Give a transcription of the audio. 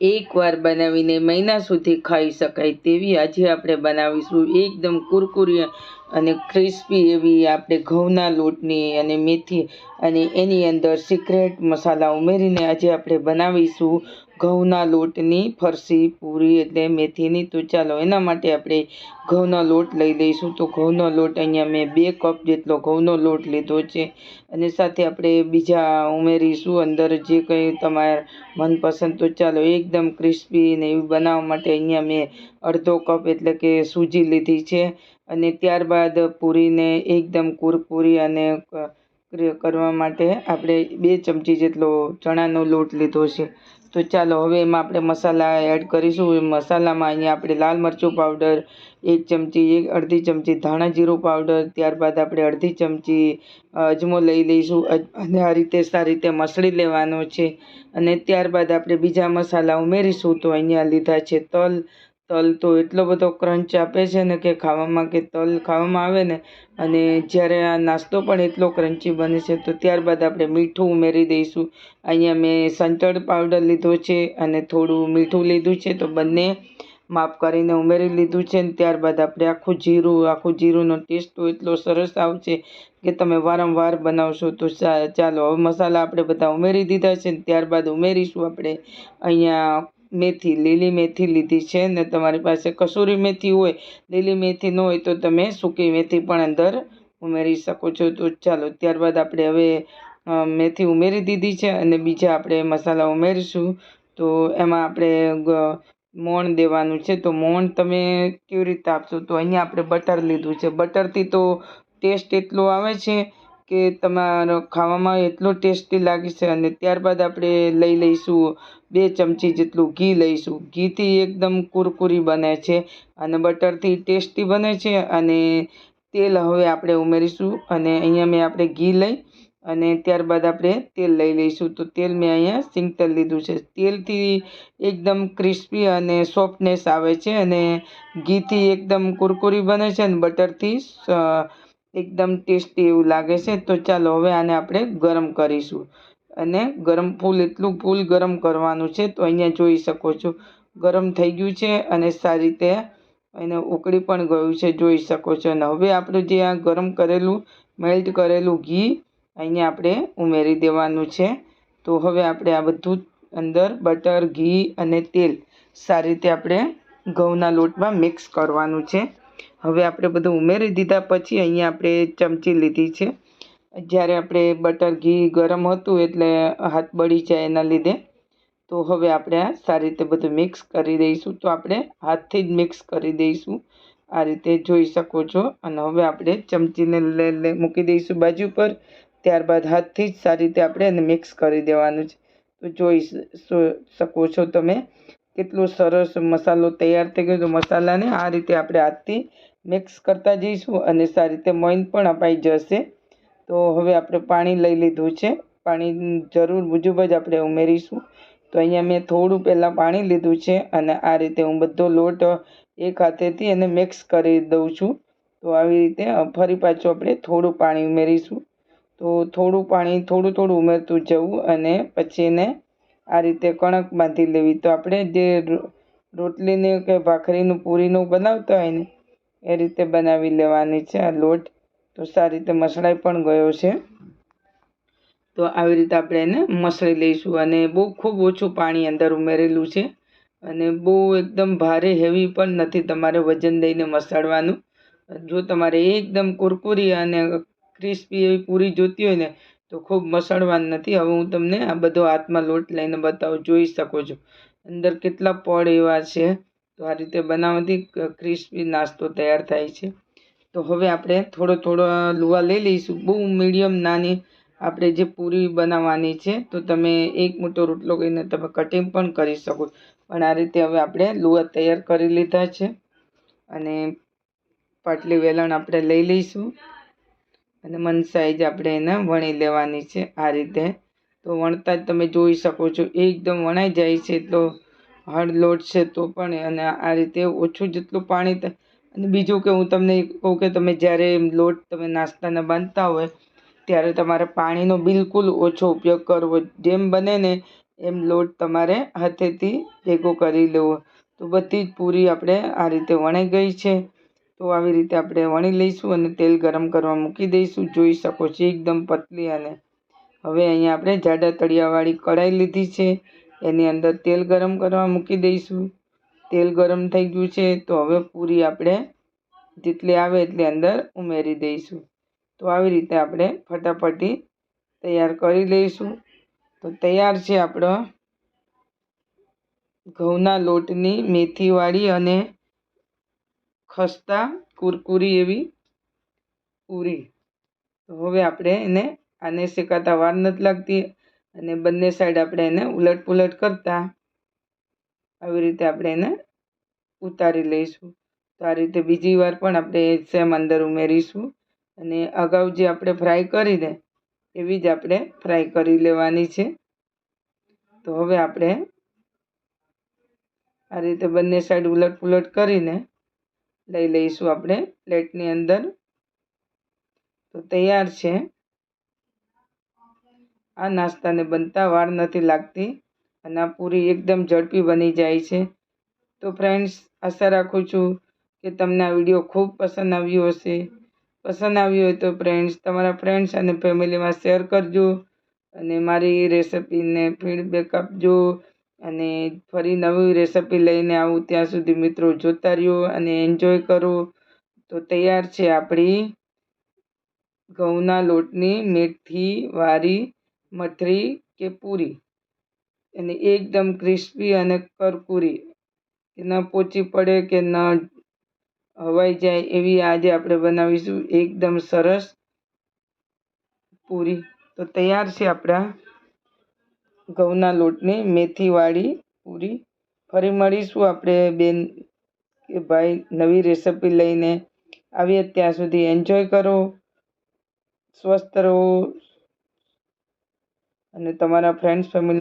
એકવાર બનાવીને મહિના સુધી ખાઈ શકાય તેવી આજે આપણે બનાવીશું એકદમ કુરકુરી અને ક્રિસ્પી એવી આપણે ઘઉંના લોટની અને મેથી અને એની અંદર સિક્રેટ મસાલા ઉમેરીને આજે આપણે બનાવીશું. ઘઉંના લોટની ફરસી, પૂરી એટલે મેથીની તો ચાલો એના માટે આપણે ઘઉંનો લોટ લઈ લઈશું. તો ઘઉંનો લોટ અહીંયા મેં બે કપ જેટલો ઘઉંનો લોટ લીધો છે. અને સાથે આપણે બીજા ઉમેરીશું અંદર જે કંઈ તમારા મનપસંદ તો ચાલો એકદમ ક્રિસ્પી ને એવી બનાવવા માટે અહીંયા મેં અડધો કપ એટલે કે સૂજી લીધી છે. અને ત્યારબાદ પૂરીને એકદમ કુરકુરી અને કરવા માટે આપણે બે ચમચી જેટલો ચણાનો લોટ લીધો છે. તો ચાલો, હવે એમાં આપણે મસાલા એડ કરીશું. મસાલામાં અહીંયા આપણે લાલ મરચું પાવડર, એક ચમચી, એક અડધી ચમચી ધાણા જીરું પાવડર, ત્યારબાદ આપણે અડધી ચમચી અજમો લઈ લઈશું. અને આ રીતે સારી રીતે મસળી લેવાનો છે. અને ત્યારબાદ આપણે બીજા મસાલા ઉમેરીશું. તો અહીંયા લીધા છે તલ તલ તો એટલો બધો ક્રંચ આપે છે ને કે ખાવામાં કે તલ ખાવામાં આવે ને, અને જ્યારે આ નાસ્તો પણ એટલો ક્રન્ચી બને છે, તો ત્યારબાદ આપણે મીઠું ઉમેરી દઈશું. અહીંયા મેં સંચળ પાવડર લીધો છે અને થોડું મીઠું લીધું છે, તો બંને માપ કરીને ઉમેરી લીધું છે, ને ત્યારબાદ આપણે આખું જીરું, આખું જીરુંનો ટેસ્ટ તો એટલો સરસ આવશે કે તમે વારંવાર બનાવશો તો ચાલો. હવે મસાલા આપણે બધા ઉમેરી દીધા છે, ને ત્યારબાદ ઉમેરીશું આપણે. અહીંયા મેથી, લીલી મેથી લીધી છે ને તમારી પાસે કસૂરી મેથી હોય, લીલી મેથી ન હોય તો તમે સૂકી મેથી પણ અંદર ઉમેરી શકો છો. તો ચાલો, ત્યારબાદ આપણે હવે મેથી ઉમેરી દીધી છે અને બીજા આપણે મસાલા ઉમેરીશું. તો એમાં આપણે મોણ દેવાનું છે. તો મોણ તમે કેવી રીતે આપશો? તો અહીંયા આપણે બટર લીધું છે. બટરથી તો ટેસ્ટ એટલો આવે છે કે તમારો ખાવામાં એટલો ટેસ્ટી લાગે છે અને ત્યારબાદ આપણે લઈ લઈશું બે ચમચી જેટલું ઘી લઈશું. ઘીથી એકદમ કુરકુરી બને છે અને બટરથી ટેસ્ટી બને છે અને તેલ હવે આપણે ઉમેરીશું અને અહીંયા મેં આપણે ઘી લઈ અને ત્યારબાદ આપણે તેલ લઈ લઈશું. તો તેલ મેં અહીંયા સિંગ તેલ લીધું છે. તેલથી એકદમ ક્રિસ્પી અને સોફ્ટનેસ આવે છે અને ઘીથી એકદમ કુરકુરી બને છે અને બટરથી એકદમ ટેસ્ટી એવું લાગે છે. તો ચાલો હવે આને આપણે ગરમ કરીશું. અને ગરમ ફૂલ, એટલું ફૂલ ગરમ કરવાનું છે, તો અહીંયા જોઈ શકો છો. ગરમ થઈ ગયું છે અને સારી રીતે એને ઉકળી પણ ગયું છે, જોઈ શકો છો. અને હવે આપણું જે આ ગરમ કરેલું મેલ્ટ કરેલું ઘી, અહીંયા આપણે ઉમેરી દેવાનું છે. તો હવે આપણે આ બધું અંદર બટર, ઘી અને તેલ સારી રીતે આપણે ઘઉંના લોટમાં મિક્સ કરવાનું છે. હવે આપણે બધું ઉમેરી દીધા પછી અહીંયા આપણે ચમચી લીધી છે. જ્યારે આપણે બટર ઘી ગરમ હતું એટલે હાથ બળી જાય એના લીધે, તો હવે આપણે આ સારી રીતે બધું મિક્સ કરી દઈશું. તો આપણે હાથથી જ મિક્સ કરી દઈશું. આ રીતે જોઈ શકો છો. અને હવે આપણે ચમચીને લઈ મૂકી દઈશું બાજુ પર. ત્યારબાદ હાથથી જ સારી રીતે આપણે એને મિક્સ કરી દેવાનું છે. તો જોઈ શકો છો તમે કેટલો સરસ મસાલો તૈયાર થઈ ગયો તો મસાલાને આ રીતે આપણે હાથથી મિક્સ કરતા જઈશું અને સારી રીતે મોઈન પણ અપાઈ જશે. તો હવે આપણે પાણી લઈ લીધું છે. પાણી જરૂર મુજબ જ આપણે ઉમેરીશું. તો અહીંયા મેં થોડું પહેલાં પાણી લીધું છે અને આ રીતે હું બધો લોટ એક હાથેથી એને મિક્સ કરી દઉં છું. તો આવી રીતે ફરી પાછું આપણે થોડું પાણી ઉમેરીશું. તો થોડું પાણી થોડું થોડું ઉમેરતું જવું અને પછી એને આ રીતે કણક બાંધી લેવી. તો આપણે જે રોટલીને કે ભાખરીનું પૂરીનું બનાવતા હોય ને, એ રીતે બનાવી લેવાની છે આ લોટ. તો સારી રીતે મસળાઈ પણ ગયો છે. તો આવી રીતે આપણે એને મસળી લઈશું અને બહુ ખૂબ ઓછું પાણી અંદર ઉમેરેલું છે. અને બહુ એકદમ ભારે હેવી પણ નથી તમારે વજન દઈને મસાડવાનું જો તમારે એકદમ કુરકુરી અને ક્રિસ્પી એવી પૂરી જોતી હોય ને, તો ખૂબ મસળવાનું નથી. હવે હું તમને આ બધો હાથમાં લોટ લઈને બતાવું, જોઈ શકો છો. અંદર કેટલા પડ એવા છે. તો આ રીતે બનાવવાથી ક્રિસ્પી નાસ્તો તૈયાર થાય છે. તો હવે આપણે થોડો થોડો લુવા લઈ લઈશું. બહુ મીડિયમ નાની આપણે જે પૂરી બનાવવાની છે, તો તમે એક મોટો રોટલો કહીને તમે કટિંગ પણ કરી શકો પણ આ રીતે હવે આપણે લુવા તૈયાર કરી લીધા છે અને પાટલી વેલણ આપણે લઈ લઈશું. અને મન સાઈઝ આપણે એને વણી લેવાની છે આ રીતે. તો વણતા જ તમે જોઈ શકો છો, એકદમ વણાઈ જાય છે, એટલો હાર્ડ લોટ છે તો પણ અને આ રીતે ઓછું જેટલું પાણી અને બીજું કે હું તમને કહું કે તમે જ્યારે લોટ તમે નાસ્તાના બાંધતા હોય, ત્યારે તમારે પાણીનો બિલકુલ ઓછો ઉપયોગ કરવો. જેમ બને ને એમ લોટ તમારે હાથેથી ભેગો કરી લેવો. તો બધી જ પૂરી આપણે આ રીતે વણાઈ ગઈ છે. તો આવી રીતે આપણે વણી લઈશું અને તેલ ગરમ કરવા મૂકી દઈશું. જોઈ શકો છો એકદમ પતલી અને હવે અહીંયા આપણે જાડા તળિયાવાળી કઢાઈ લીધી છે. એની અંદર તેલ ગરમ કરવા મૂકી દઈશું. તેલ ગરમ થઈ ગયું છે, તો હવે પૂરી આપણે જેટલી આવે એટલી અંદર ઉમેરી દઈશું. તો આવી રીતે આપણે ફટાફટી તૈયાર કરી લઈશું. તો તૈયાર છે આપણો ઘઉંના લોટની મેથીવાળી અને ખસ્તા કુરકુરી એવી પૂરી. તો હવે આપણે એને આને શેકાતા વાર નથી લાગતી અને બંને સાઈડ આપણે એને ઉલટ પુલટ કરતા આવી રીતે આપણે એને ઉતારી લઈશું. તો આ રીતે બીજી વાર પણ આપણે સેમ અંદર ઉમેરીશું. અને અગાઉ જે આપણે ફ્રાય કરીને એવી જ આપણે ફ્રાય કરી લેવાની છે. તો હવે આપણે આ રીતે બંને સાઈડ ઉલટ પુલટ કરીને લઈ લઈશું આપણે પ્લેટની અંદર. તો તૈયાર છે. આ નાસ્તાને બનતા વાર નથી લાગતી. અને પૂરી એકદમ ઝડપી બની જાય છે. તો ફ્રેન્ડ્સ આશા રાખું છું કે તમને આ વીડિયો ખૂબ પસંદ આવ્યો હશે. પસંદ આવ્યો હોય તો ફ્રેન્ડ્સ તમારા ફ્રેન્ડ્સ અને ફેમિલીમાં શેર કરજો અને મારી રેસિપીને ફીડબેક આપજો અને ફરી નવી રેસિપી લઈને આવું ત્યાં સુધી મિત્રો જોતા રહ્યો અને એન્જોય કરો. તો તૈયાર છે આપણી ઘઉંના લોટની મેથી, વારી, મઠરી કે પૂરી. અને એકદમ ક્રિસ્પી અને કરકુરી, કે ન પોચી પડે કે ન હવાઈ જાય એવી આજે આપણે બનાવીશું. એકદમ સરસ પૂરી. તો તૈયાર છે આપણા ઘઉંના લોટની મેથીવાળી પૂરી. ફરી મળીશું આપણે બેન કે ભાઈ નવી રેસિપી લઈને આવીએ ત્યાં સુધી એન્જોય કરો, સ્વસ્થ રહો અને તમારા ફ્રેન્ડ્સ ફેમિલી